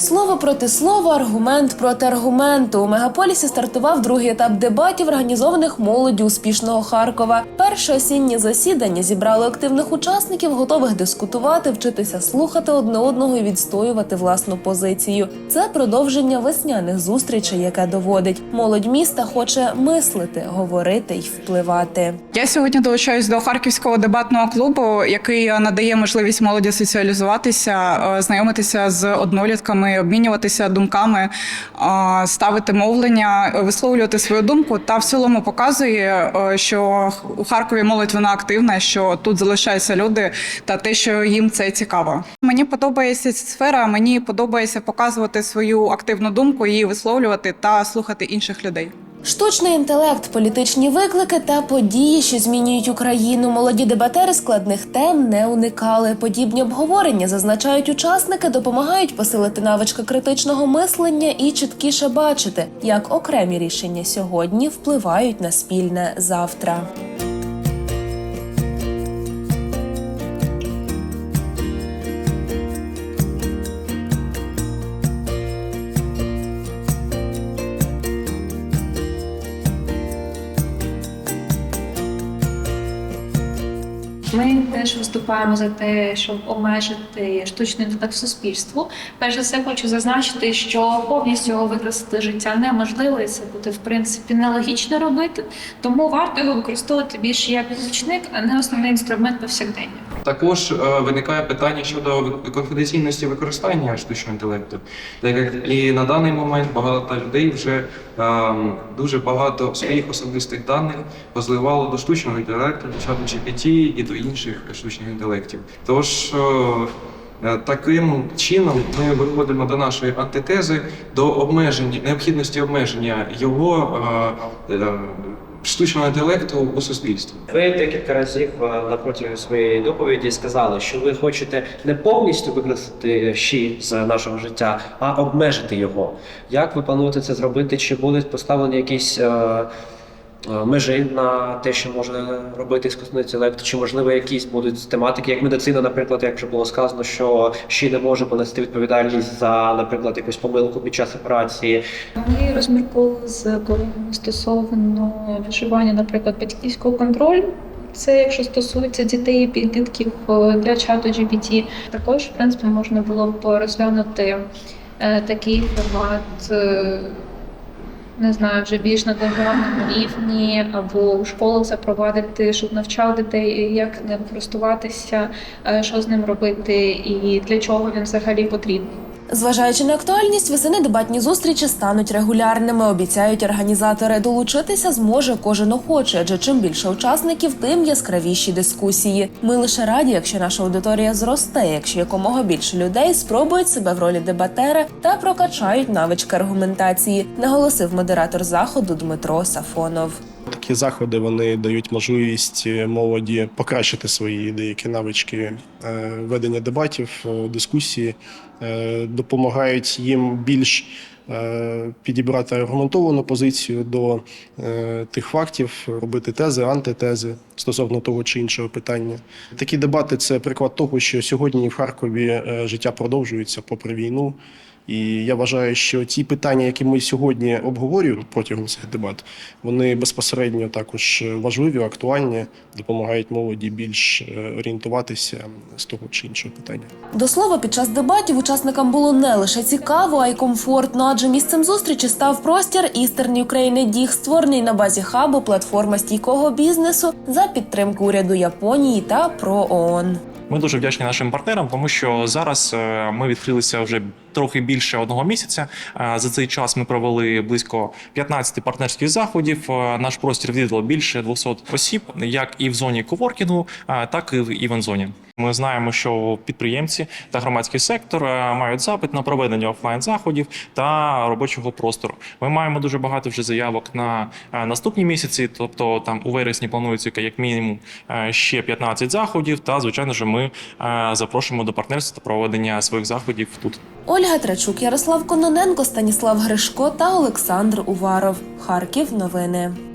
Слово проти слова, аргумент проти аргументу. У мегаполісі стартував другий етап дебатів, організованих молоді успішного Харкова. Перше осіннє засідання зібрало активних учасників, готових дискутувати, вчитися слухати одне одного і відстоювати власну позицію. Це продовження весняних зустрічей, яке доводить молодь міста хоче мислити, говорити й впливати. Я сьогодні долучаюсь до харківського дебатного клубу, який надає можливість молоді соціалізуватися, е, знайомитися з однолітками, обмінюватися думками, е, ставити мовлення, висловлювати свою думку. Та в цілому показує, е, що Харкові молодь вона активна, що тут залишаються люди, та те, що їм це цікаво. Мені подобається ця сфера. Мені подобається показувати свою активну думку, її висловлювати та слухати інших людей. Штучний інтелект, політичні виклики та події, що змінюють Україну. Молоді дебатери складних тем не уникали. Подібні обговорення зазначають учасники, допомагають посилити навички критичного мислення і чіткіше бачити, як окремі рішення сьогодні впливають на спільне завтра. Ми теж виступаємо за те, щоб обмежити штучний інтелект суспільству. Перш за все, хочу зазначити, що повністю його використати життя неможливо, і це буде в принципі нелогічно робити. Тому варто його використовувати більше як помічник, а не основний інструмент повсякдення. Також е, виникає питання щодо конфіденційності використання штучного інтелекту. І на даний момент багато людей вже ем, дуже багато своїх особистих даних позливало до штучного інтелекту, до чату GPT і до інших штучних інтелектів. Тож е, таким чином ми виходимо до нашої антитези до обмеження необхідності обмеження його е, е, штучного інтелекту у суспільстві. Ви декілька разів е, на протягом своєї доповіді сказали, що ви хочете не повністю використати щі з нашого життя, а обмежити його. Як ви плануєте це зробити? Чи будуть поставлені якісь е, межі на те, що може робити іскусний інтелект? Чи можливо якісь будуть тематики, як медицина, наприклад, як вже було сказано, що щі не може понести відповідальність за, наприклад, якусь помилку під час операції? Ми розмірковували з колегами стосовно вживання, наприклад, батьківського контролю. Це якщо стосується дітей і підлітків е, для чату GPT. Також, в принципі, можна було б розглянути е, такий формат, е, не знаю, вже більш на державному рівні, або у школах запровадити, щоб навчав дітей, як ним користуватися, е, що з ним робити і для чого він взагалі потрібен. Зважаючи на актуальність, весени дебатні зустрічі стануть регулярними. Обіцяють організатори. Долучитися зможе кожен охочий, адже чим більше учасників, тим яскравіші дискусії. Ми лише раді, якщо наша аудиторія зросте, якщо якомога більше людей спробують себе в ролі дебатера та прокачають навички аргументації, наголосив модератор заходу Дмитро Сафонов. Такі заходи вони дають можливість молоді покращити свої деякі навички е, ведення дебатів, е, дискусії, е, допомагають їм більш е, підібрати аргументовану позицію до е, тих фактів, робити тези, антитези стосовно того чи іншого питання. Такі дебати це приклад того, що сьогодні в Харкові е, життя продовжується попри війну. І я вважаю, що ті питання, які ми сьогодні обговорюємо протягом цих дебат, вони безпосередньо також важливі, актуальні, допомагають молоді більш е, орієнтуватися з того чи іншого питання. До слова, під час дебатів учасникам було не лише цікаво, а й комфортно, адже місцем зустрічі став простір Eastern Ukraine Діг, створений на базі хабу платформа стійкого бізнесу за підтримки уряду Японії та про ООН. Ми дуже вдячні нашим партнерам, тому що зараз е, ми відкрилися вже трохи більше одного місяця. Е, За цей час ми провели близько 15 партнерських заходів. Е, Наш простір відвідало більше 200 осіб, як і в зоні коворкінгу, так і в івент-зоні. Ми знаємо, що підприємці та громадський сектор е, мають запит на проведення офлайн заходів та робочого простору. Ми маємо дуже багато вже заявок на е, наступні місяці, тобто там у вересні планується як мінімум е, ще 15 заходів. Та звичайно ж, ми запрошуємо до партнерства та проведення своїх заходів тут. Ольга Трачук, Ярослав Кононенко, Станіслав Гришко та Олександр Уваров. Харків. Новини.